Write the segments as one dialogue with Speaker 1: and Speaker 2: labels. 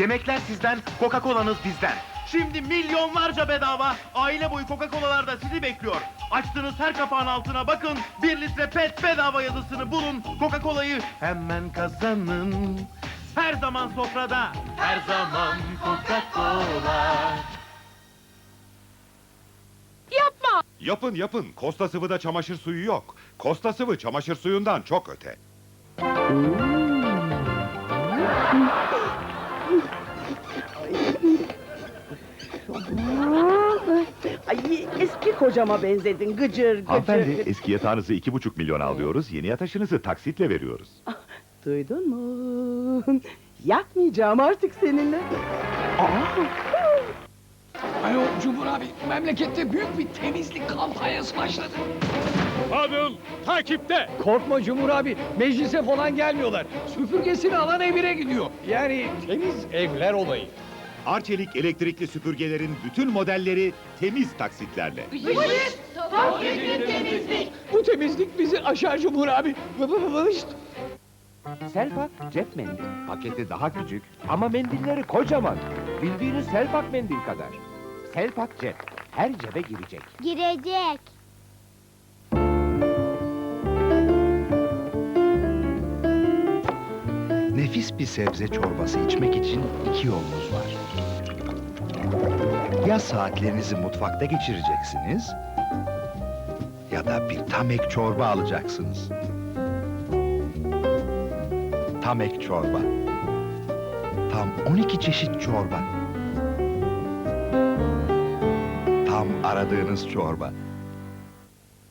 Speaker 1: Yemekler sizden, Coca-Cola'nız bizden. Şimdi milyonlarca bedava aile boyu Coca-Cola'lar da sizi bekliyor. Açtığınız her kapağın altına bakın. Bir litre pet bedava yazısını bulun. Coca-Cola'yı hemen kazanın. Her zaman sofrada, her zaman Coca-Cola.
Speaker 2: Yapma!
Speaker 3: Yapın yapın. Kosta sıvıda çamaşır suyu yok. Kosta sıvı çamaşır suyundan çok öte.
Speaker 4: Ay eski kocama benzedin gıcır gıcır.
Speaker 5: Hanımefendi eski yatağınızı iki buçuk milyon alıyoruz. Yeni yataşınızı taksitle veriyoruz.
Speaker 4: Duydun mu? Yakmayacağım artık seninle. Aa,
Speaker 6: Alo Cumhur abi, memlekette büyük bir temizlik kampanyası başladı.
Speaker 7: Fadıl takipte.
Speaker 6: Korkma Cumhur abi, meclise falan gelmiyorlar. Süpürgesini alan evine gidiyor. Yani temiz evler olayı.
Speaker 3: Arçelik elektrikli süpürgelerin bütün modelleri temiz taksitlerle.
Speaker 6: Bu temizlik bizi aşar Cumhur abi. Vı vı vı vışt.
Speaker 7: Selpak cep mendil. Paketi daha küçük ama mendilleri kocaman. Bildiğiniz Selpak mendil kadar. Selpak cep. Her cebe girecek.
Speaker 2: Girecek.
Speaker 8: Nefis bir sebze çorbası içmek için iki yolunuz var. Ya saatlerinizi mutfakta geçireceksiniz ya da bir tamek çorba alacaksınız. Tamek çorba. Tam 12 çeşit çorba. Tam aradığınız çorba.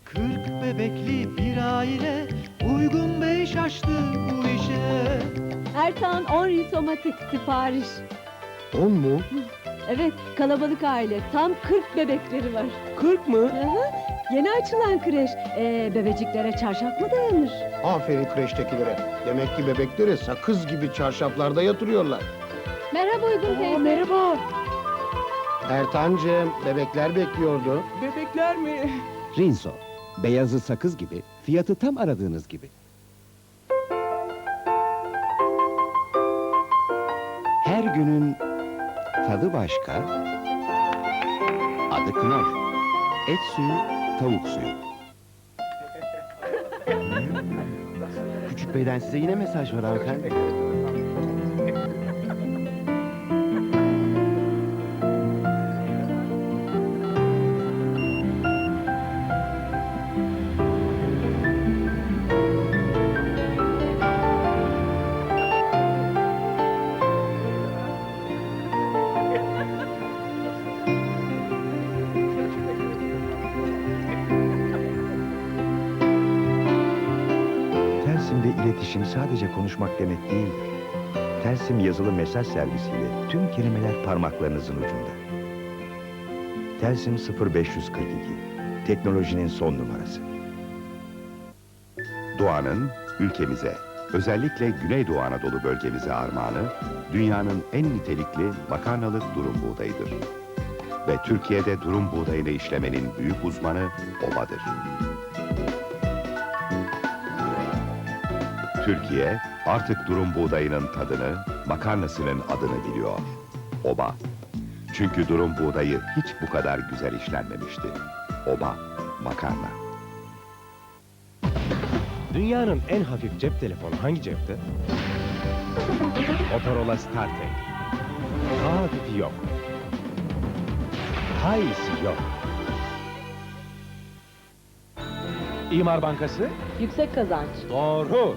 Speaker 1: Kırk bebekli bir aile uygun beş açtı bu işe.
Speaker 9: Ertan 10 risomatik sipariş.
Speaker 4: 10 mu?
Speaker 9: Evet, kalabalık aile. Tam 40 bebekleri var.
Speaker 4: 40 mı?
Speaker 9: Hı. Yeni açılan kreş. Ee, bebeciklere çarşaf mı dayanır?
Speaker 10: Aferin kreştekilere. Demek ki bebekleri sakız gibi çarşaflarda yatırıyorlar.
Speaker 9: Merhaba Uygun teyze.
Speaker 4: merhaba.
Speaker 10: Ertancığım, bebekler bekliyordu.
Speaker 4: Bebekler mi?
Speaker 7: Rinso. Beyazı sakız gibi, fiyatı tam aradığınız gibi. Her günün tadı başka, adı Knorr. Et suyu, tavuk suyu. Küçük beyden size yine mesaj var hanımefendi.
Speaker 5: İletişim sadece konuşmak demek değildir. Telsim yazılı mesaj servisiyle tüm kelimeler parmaklarınızın ucunda. Telsim 0542. Teknolojinin son numarası. Doğanın ülkemize, özellikle Güneydoğu Anadolu bölgemize armağanı, dünyanın en nitelikli makarnalık durum buğdayıdır. Ve Türkiye'de durum buğdayını işlemenin büyük uzmanı OBA'dır. Türkiye artık durum buğdayının tadını, makarnasının adını biliyor. Oba. Çünkü durum buğdayı hiç bu kadar güzel işlenmemişti. Oba, makarna.
Speaker 7: Dünyanın en hafif cep telefonu hangi cepte? Motorola StarTech. Daha hafifi yok. Daha iyisi yok. İmar Bankası?
Speaker 9: Yüksek kazanç.
Speaker 7: Doğru.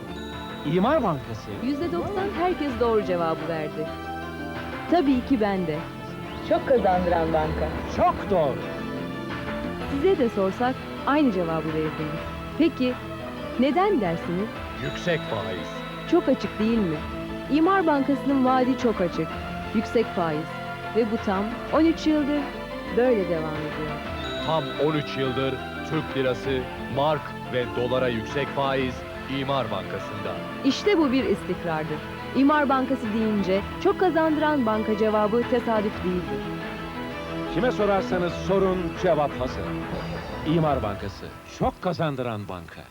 Speaker 7: İmar Bankası.
Speaker 9: %90 herkes doğru cevabı verdi. Tabii ki ben de. Çok kazandıran banka.
Speaker 7: Çok doğru.
Speaker 9: Size de sorsak aynı cevabı verirdiniz. Peki neden dersiniz?
Speaker 7: Yüksek faiz.
Speaker 9: Çok açık değil mi? İmar Bankası'nın vaadi çok açık. Yüksek faiz. Ve bu tam 13 yıldır böyle devam ediyor.
Speaker 7: Tam 13 yıldır Türk lirası, mark ve dolara yüksek faiz İmar Bankası'nda.
Speaker 9: İşte bu bir istikrardır. İmar Bankası deyince çok kazandıran banka cevabı tesadüf değildir.
Speaker 7: Kime sorarsanız sorun cevap hazır. İmar Bankası çok kazandıran banka.